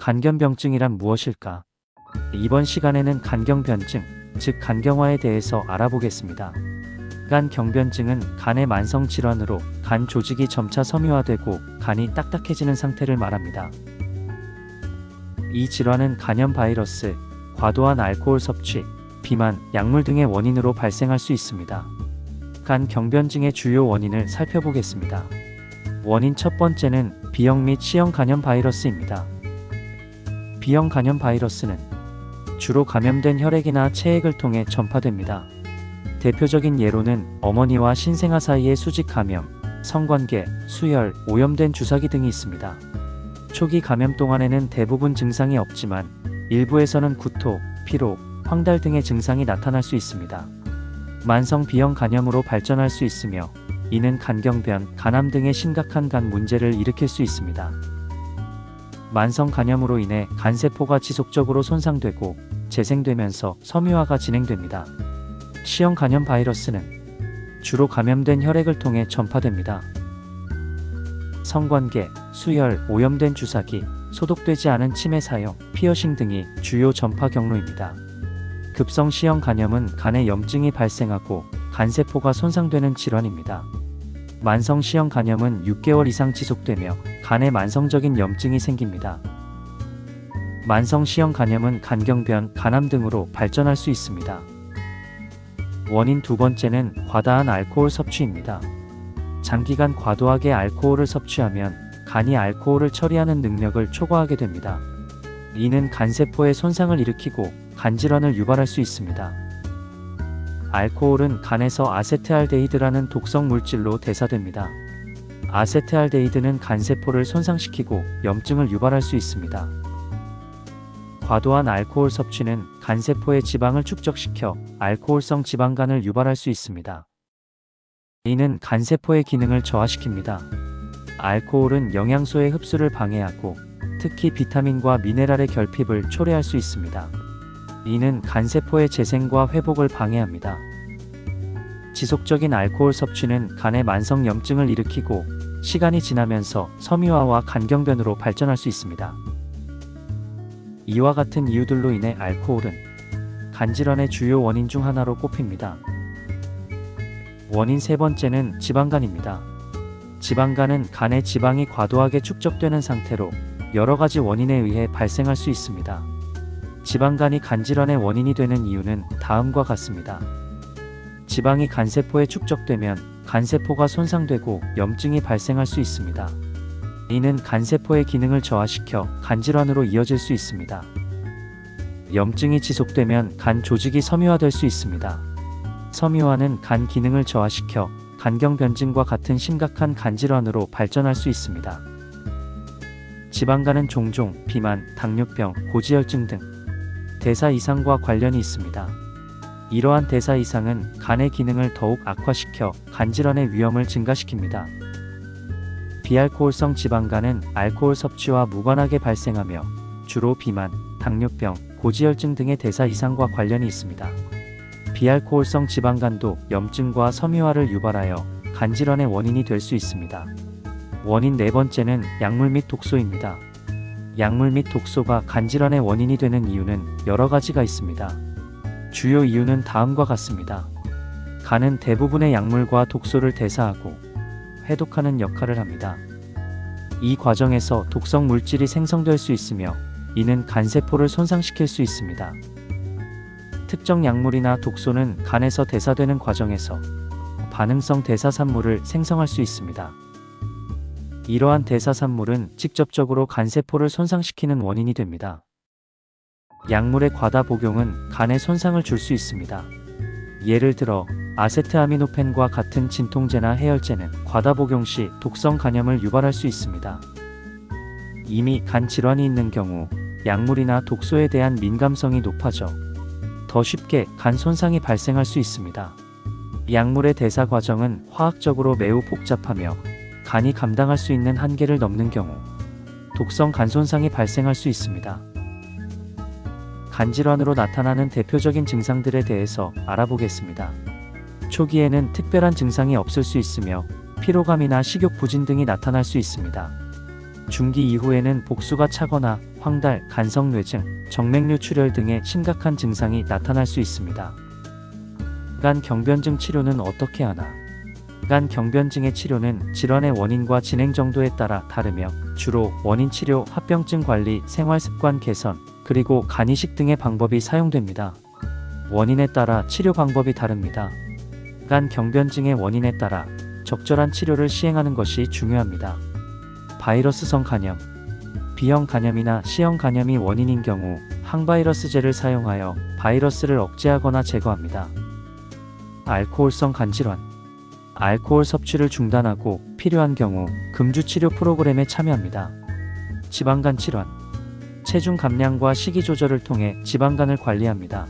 간견병증이란 무엇일까? 이번 시간에는 간경변증, 즉 간경화에 대해서 알아보겠습니다. 간경변증은 간의 만성 질환으로 간 조직이 점차 섬유화되고 간이 딱딱해지는 상태를 말합니다. 이 질환은 간염 바이러스, 과도한 알코올 섭취, 비만, 약물 등의 원인으로 발생할 수 있습니다. 간 경변증의 주요 원인을 살펴보겠습니다. 원인 첫 번째는 B형 및 C형 간염 바이러스입니다. B형 간염 바이러스는 주로 감염된 혈액이나 체액을 통해 전파됩니다. 대표적인 예로는 어머니와 신생아 사이의 수직 감염, 성관계, 수혈, 오염된 주사기 등이 있습니다. 초기 감염 동안에는 대부분 증상이 없지만 일부에서는 구토, 피로, 황달 등의 증상이 나타날 수 있습니다. 만성 B형 간염으로 발전할 수 있으며 이는 간경변, 간암 등의 심각한 간 문제를 일으킬 수 있습니다. 만성 간염으로 인해 간세포가 지속적으로 손상되고 재생되면서 섬유화가 진행됩니다. C형 간염 바이러스는 주로 감염된 혈액을 통해 전파됩니다. 성관계, 수혈, 오염된 주사기, 소독되지 않은 침해 사용, 피어싱 등이 주요 전파 경로입니다. 급성 C형 간염은 간에 염증이 발생하고 간세포가 손상되는 질환입니다. 만성 C형 간염은 6개월 이상 지속되며 간에 만성적인 염증이 생깁니다. 만성 C형 간염은 간경변, 간암 등으로 발전할 수 있습니다. 원인 두 번째는 과다한 알코올 섭취입니다. 장기간 과도하게 알코올을 섭취하면 간이 알코올을 처리하는 능력을 초과하게 됩니다. 이는 간세포에 손상을 일으키고 간질환을 유발할 수 있습니다. 알코올은 간에서 아세트알데히드라는 독성 물질로 대사됩니다. 아세트알데히드는 간세포를 손상시키고 염증을 유발할 수 있습니다. 과도한 알코올 섭취는 간세포의 지방을 축적시켜 알코올성 지방간을 유발할 수 있습니다. 이는 간세포의 기능을 저하시킵니다. 알코올은 영양소의 흡수를 방해하고 특히 비타민과 미네랄의 결핍을 초래할 수 있습니다. 이는 간세포의 재생과 회복을 방해합니다. 지속적인 알코올 섭취는 간의 만성 염증을 일으키고 시간이 지나면서 섬유화와 간경변으로 발전할 수 있습니다. 이와 같은 이유들로 인해 알코올은 간질환의 주요 원인 중 하나로 꼽힙니다. 원인 세 번째는 지방간입니다. 지방간은 간에 지방이 과도하게 축적되는 상태로 여러 가지 원인에 의해 발생할 수 있습니다. 지방간이 간질환의 원인이 되는 이유는 다음과 같습니다. 지방이 간세포에 축적되면 간세포가 손상되고 염증이 발생할 수 있습니다. 이는 간세포의 기능을 저하시켜 간질환으로 이어질 수 있습니다. 염증이 지속되면 간 조직이 섬유화될 수 있습니다. 섬유화는 간 기능을 저하시켜 간경 변증과 같은 심각한 간질환으로 발전할 수 있습니다. 지방간은 종종 비만, 당뇨병, 고지혈증 등 대사 이상과 관련이 있습니다. 이러한 대사 이상은 간의 기능을 더욱 악화시켜 간질환의 위험을 증가시킵니다. 비알코올성 지방간은 알코올 섭취와 무관하게 발생하며 주로 비만, 당뇨병, 고지혈증 등의 대사 이상과 관련이 있습니다. 비알코올성 지방간도 염증과 섬유화를 유발하여 간질환의 원인이 될 수 있습니다. 원인 네 번째는 약물 및 독소입니다. 약물 및 독소가 간질환의 원인이 되는 이유는 여러 가지가 있습니다. 주요 이유는 다음과 같습니다. 간은 대부분의 약물과 독소를 대사하고 해독하는 역할을 합니다. 이 과정에서 독성 물질이 생성될 수 있으며 이는 간세포를 손상시킬 수 있습니다. 특정 약물이나 독소는 간에서 대사되는 과정에서 반응성 대사산물을 생성할 수 있습니다. 이러한 대사산물은 직접적으로 간세포를 손상시키는 원인이 됩니다. 약물의 과다 복용은 간에 손상을 줄 수 있습니다. 예를 들어 아세트아미노펜과 같은 진통제나 해열제는 과다 복용 시 독성 간염을 유발할 수 있습니다. 이미 간 질환이 있는 경우 약물이나 독소에 대한 민감성이 높아져 더 쉽게 간 손상이 발생할 수 있습니다. 약물의 대사 과정은 화학적으로 매우 복잡하며 간이 감당할 수 있는 한계를 넘는 경우 독성 간 손상이 발생할 수 있습니다. 간 질환으로 나타나는 대표적인 증상들에 대해서 알아보겠습니다. 초기에는 특별한 증상이 없을 수 있으며 피로감이나 식욕 부진 등이 나타날 수 있습니다. 중기 이후에는 복수가 차거나 황달, 간성뇌증, 정맥류 출혈 등의 심각한 증상이 나타날 수 있습니다. 간 경변증 치료는 어떻게 하나? 간 경변증의 치료는 질환의 원인과 진행 정도에 따라 다르며 주로 원인 치료, 합병증 관리, 생활 습관 개선, 그리고 간 이식 등의 방법이 사용됩니다. 원인에 따라 치료 방법이 다릅니다. 간 경변증의 원인에 따라 적절한 치료를 시행하는 것이 중요합니다. 바이러스성 간염, B형 간염이나 C형 간염이 원인인 경우 항바이러스제를 사용하여 바이러스를 억제하거나 제거합니다. 알코올성 간질환, 알코올 섭취를 중단하고 필요한 경우 금주 치료 프로그램에 참여합니다. 지방간 질환, 체중 감량과 식이 조절을 통해 지방간을 관리합니다.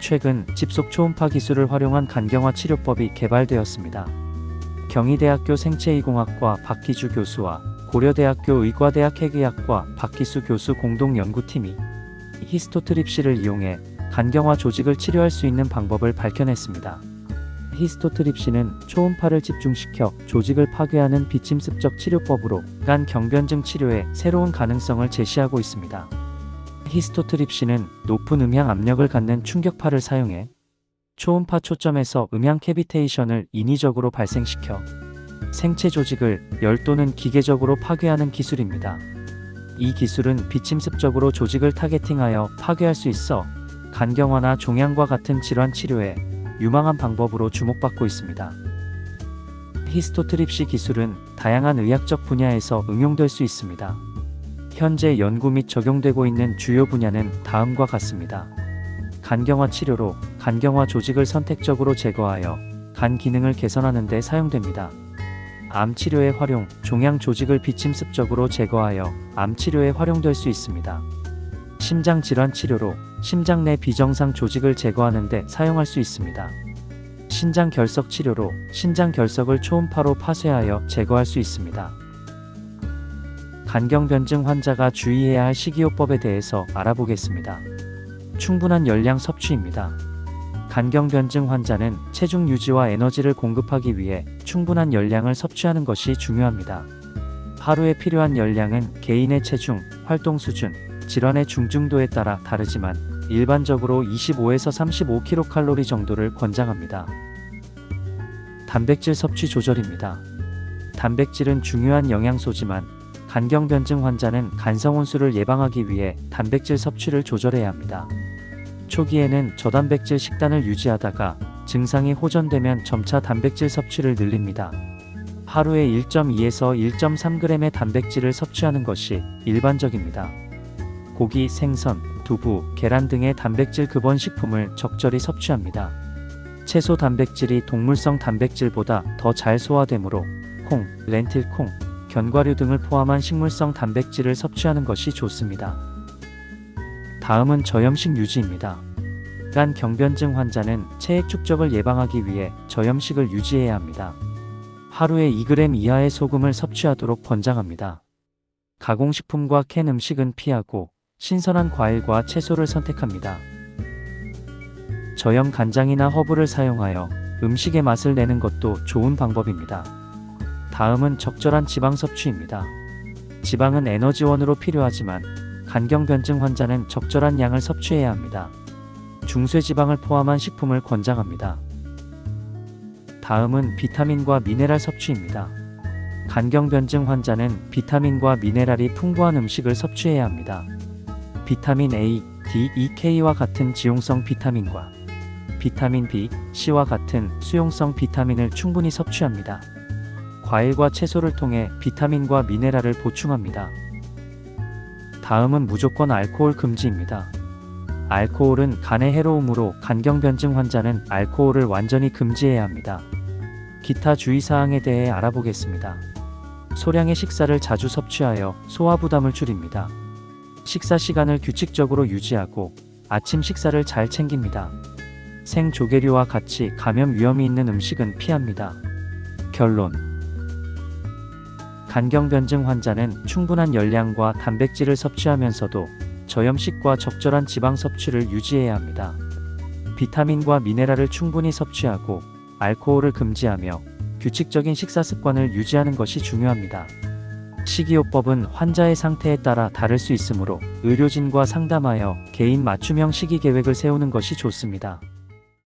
최근 집속 초음파 기술을 활용한 간경화 치료법이 개발되었습니다. 경희대학교 생체이공학과 박기주 교수와 고려대학교 의과대학 핵의학과 박기수 교수 공동 연구팀이 히스토트립시를 이용해 간경화 조직을 치료할 수 있는 방법을 밝혀냈습니다. 히스토트립시는 초음파를 집중시켜 조직을 파괴하는 비침습적 치료법으로 간 경변증 치료에 새로운 가능성을 제시하고 있습니다. 히스토트립시는 높은 음향 압력을 갖는 충격파를 사용해 초음파 초점에서 음향 캐비테이션을 인위적으로 발생시켜 생체 조직을 열 또는 기계적으로 파괴하는 기술입니다. 이 기술은 비침습적으로 조직을 타겟팅하여 파괴할 수 있어 간경화나 종양과 같은 질환 치료에 유망한 방법으로 주목받고 있습니다. 히스토트립시 기술은 다양한 의학적 분야에서 응용될 수 있습니다. 현재 연구 및 적용되고 있는 주요 분야는 다음과 같습니다. 간경화 치료로 간경화 조직을 선택적으로 제거하여 간 기능을 개선하는 데 사용됩니다. 암 치료에 활용, 종양 조직을 비침습적으로 제거하여 암 치료에 활용될 수 있습니다. 심장 질환 치료로 심장 내 비정상 조직을 제거하는 데 사용할 수 있습니다. 신장 결석 치료로 신장 결석을 초음파로 파쇄하여 제거할 수 있습니다. 간경변증 환자가 주의해야 할 식이요법에 대해서 알아보겠습니다. 충분한 열량 섭취입니다. 간경변증 환자는 체중 유지와 에너지를 공급하기 위해 충분한 열량을 섭취하는 것이 중요합니다. 하루에 필요한 열량은 개인의 체중, 활동 수준, 질환의 중증도에 따라 다르지만 일반적으로 25에서 35kcal 정도를 권장합니다. 단백질 섭취 조절입니다. 단백질은 중요한 영양소지만 간경변증 환자는 간성혼수를 예방하기 위해 단백질 섭취를 조절해야 합니다. 초기에는 저단백질 식단을 유지하다가 증상이 호전되면 점차 단백질 섭취를 늘립니다. 하루에 1.2에서 1.3g의 단백질을 섭취하는 것이 일반적입니다. 고기, 생선, 두부, 계란 등의 단백질 근원 식품을 적절히 섭취합니다. 채소 단백질이 동물성 단백질보다 더 잘 소화되므로 콩, 렌틸 콩, 견과류 등을 포함한 식물성 단백질을 섭취하는 것이 좋습니다. 다음은 저염식 유지입니다. 간 경변증 환자는 체액 축적을 예방하기 위해 저염식을 유지해야 합니다. 하루에 2g 이하의 소금을 섭취하도록 권장합니다. 가공식품과 캔 음식은 피하고 신선한 과일과 채소를 선택합니다. 저염 간장이나 허브를 사용하여 음식의 맛을 내는 것도 좋은 방법입니다. 다음은 적절한 지방 섭취입니다. 지방은 에너지원으로 필요하지만 간경변증 환자는 적절한 양을 섭취해야 합니다. 중쇠지방을 포함한 식품을 권장합니다. 다음은 비타민과 미네랄 섭취입니다. 간경변증 환자는 비타민과 미네랄이 풍부한 음식을 섭취해야 합니다. 비타민 A, D, E, K와 같은 지용성 비타민과 비타민 B, C와 같은 수용성 비타민을 충분히 섭취합니다. 과일과 채소를 통해 비타민과 미네랄을 보충합니다. 다음은 무조건 알코올 금지입니다. 알코올은 간의 해로움으로 간경변증 환자는 알코올을 완전히 금지해야 합니다. 기타 주의사항에 대해 알아보겠습니다. 소량의 식사를 자주 섭취하여 소화 부담을 줄입니다. 식사 시간을 규칙적으로 유지하고 아침 식사를 잘 챙깁니다. 생조개류와 같이 감염 위험이 있는 음식은 피합니다. 결론 간경변증 환자는 충분한 열량과 단백질을 섭취하면서도 저염식과 적절한 지방 섭취를 유지해야 합니다. 비타민과 미네랄을 충분히 섭취하고 알코올을 금지하며 규칙적인 식사 습관을 유지하는 것이 중요합니다. 식이요법은 환자의 상태에 따라 다를 수 있으므로 의료진과 상담하여 개인 맞춤형 식이 계획을 세우는 것이 좋습니다.